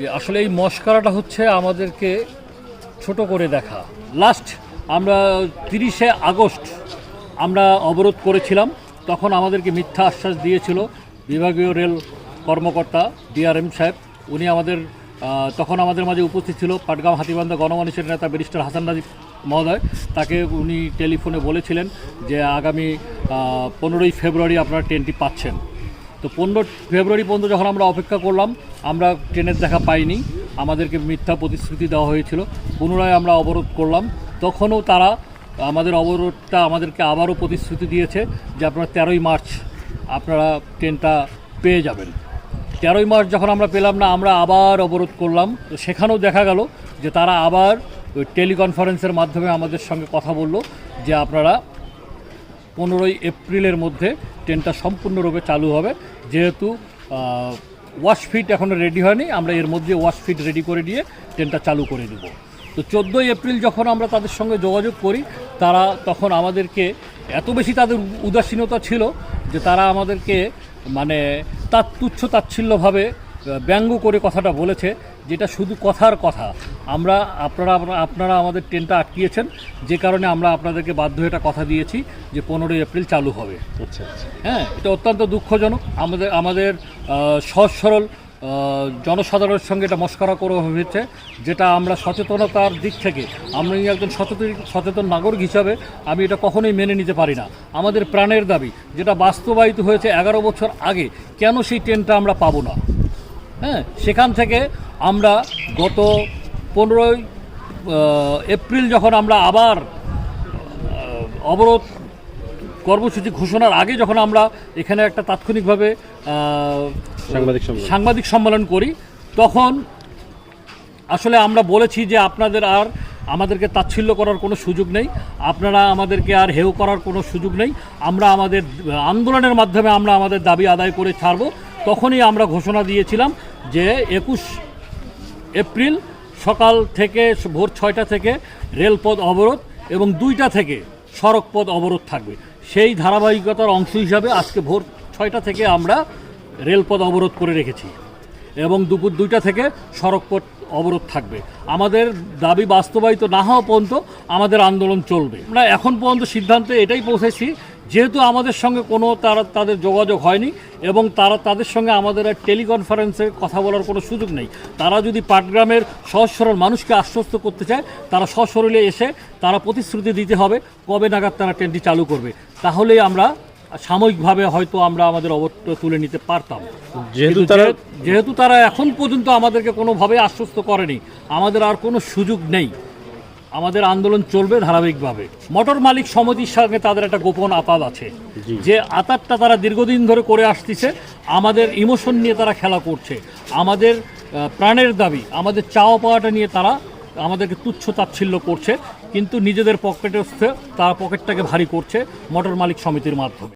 যে আসলে এই মস্কারাটা হচ্ছে আমাদেরকে ছোট করে দেখা। লাস্ট আমরা তিরিশে আগস্ট আমরা অবরোধ করেছিলাম, তখন আমাদেরকে মিথ্যা আশ্বাস দিয়েছিল বিভাগীয় রেল কর্মকর্তা ডিআরএম সাহেব। উনি আমাদের তখন আমাদের মাঝে উপস্থিত ছিল পাটগাঁও হাতিবান্ধা গণমানুষের নেতা ব্যারিস্টার হাসান রাজীব মহোদয়। তাকে উনি টেলিফোনে বলেছিলেন যে আগামী পনেরোই ফেব্রুয়ারি আপনারা ট্রেনটি পাচ্ছেন। তো পনেরো ফেব্রুয়ারি পর্যন্ত যখন আমরা অপেক্ষা করলাম, আমরা ট্রেনের দেখা পাইনি। আমাদেরকে মিথ্যা প্রতিশ্রুতি দেওয়া হয়েছিল। পুনরায় আমরা অবরোধ করলাম। তখনও তারা আমাদের অবরোধটা আমাদেরকে আবারও প্রতিশ্রুতি দিয়েছে যে আপনারা তেরোই মার্চ আপনারা ট্রেনটা পেয়ে যাবেন। তেরোই মার্চ যখন আমরা পেলাম না, আমরা আবার অবরোধ করলাম। তো সেখানেও দেখা গেল যে তারা আবার টেলিকনফারেন্সের মাধ্যমে আমাদের সঙ্গে কথা বলল যে আপনারা পনেরোই এপ্রিলের মধ্যে ট্রেনটা সম্পূর্ণরূপে চালু হবে। যেহেতু ওয়াশ ফিট এখনও রেডি হয়নি, আমরা এর মধ্যে ওয়াশ ফিট রেডি করে দিয়ে ট্রেনটা চালু করে দেব। তো চোদ্দোই এপ্রিল যখন আমরা তাদের সঙ্গে যোগাযোগ করি, তারা তখন আমাদেরকে, এত বেশি তাদের উদাসীনতা ছিল যে তারা আমাদেরকে মানে তার তুচ্ছ তাচ্ছিল্যভাবে ব্যঙ্গ করে কথাটা বলেছে। যেটা শুধু কথার কথা। আমরা আপনারা আপনারা আমাদের ট্রেনটা আটকিয়েছেন যে কারণে আমরা আপনাদেরকে বাধ্য এটা কথা দিয়েছি যে পনেরোই এপ্রিল চালু হবে। আচ্ছা আচ্ছা। হ্যাঁ এটা অত্যন্ত দুঃখজনক। আমাদের আমাদের সহজ সরল জনসাধারণের সঙ্গে এটা মস্করা করা হয়েছে যেটা আমরা সচেতনতার দিক থেকে আমি একজন সচেতন সচেতন নাগরিক হিসাবে আমি এটা কখনোই মেনে নিতে পারি না। আমাদের প্রাণের দাবি যেটা বাস্তবায়িত হয়েছে এগারো বছর আগে কেন সেই ট্রেনটা আমরা পাবো না? হ্যাঁ সেখান থেকে আমরা গত পনেরোই এপ্রিল যখন আমরা আবার অবরোধ কর্মসূচি ঘোষণার আগে যখন আমরা এখানে একটা তাৎক্ষণিকভাবে সাংবাদিক সাংবাদিক সম্মেলন করি তখন আসলে আমরা বলেছি যে আপনাদের আর আমাদেরকে তাচ্ছিল্য করার কোনো সুযোগ নেই আপনারা আমাদেরকে আর হেউ করার কোনো সুযোগ নেই আমরা আমাদের আন্দোলনের মাধ্যমে আমরা আমাদের দাবি আদায় করে ছাড়ব। তখনই আমরা ঘোষণা দিয়েছিলাম যে একুশ এপ্রিল সকাল থেকে ভোর ছয়টা থেকে রেলপথ অবরোধ এবং দুইটা থেকে সড়কপথ অবরোধ থাকবে। সেই ধারাবাহিকতার অংশ হিসাবে আজকে ভোর ছয়টা থেকে আমরা রেলপথ অবরোধ করে রেখেছি এবং দুপুর দুইটা থেকে সড়কপথ অবরোধ থাকবে। আমাদের দাবি বাস্তবায়িত না হওয়া পর্যন্ত আমাদের আন্দোলন চলবে। আমরা এখন পর্যন্ত সিদ্ধান্তে এটাই পৌঁছেছি যেহেতু আমাদের সঙ্গে কোনো তারা তাদের যোগাযোগ হয়নি এবং তারা তাদের সঙ্গে আমাদের আর টেলিকনফারেন্সে কথা বলার কোনো সুযোগ নেই। তারা যদি পাটগ্রামের সহজ সরল মানুষকে আশ্বস্ত করতে চায় তারা সশরীরে এসে তারা প্রতিশ্রুতি দিতে হবে কবে নাগাদ তারা ট্রেনটি চালু করবে। তাহলেই আমরা সাময়িকভাবে হয়তো আমরা আমাদের অবত্র তুলে নিতে পারতাম। যেহেতু তারা যেহেতু তারা এখন পর্যন্ত আমাদেরকে কোনোভাবে আশ্বস্ত করেনি আমাদের আর কোনো সুযোগ নেই। আমাদের আন্দোলন চলবে ধারাবাহিকভাবে। মোটর মালিক সমিতির সঙ্গে তাদের একটা গোপন আতাত আছে। যে আতাতটা তারা দীর্ঘদিন ধরে করে আসতেছে আমাদের ইমোশন নিয়ে তারা খেলা করছে। আমাদের প্রাণের দাবি আমাদের চাওয়া পাওয়াটা নিয়ে তারা আমাদেরকে তুচ্ছ তাচ্ছিল্য করছে। কিন্তু নিজেদের পকেটে তারা পকেটটাকে ভারী করছে মোটর মালিক সমিতির মাধ্যমে।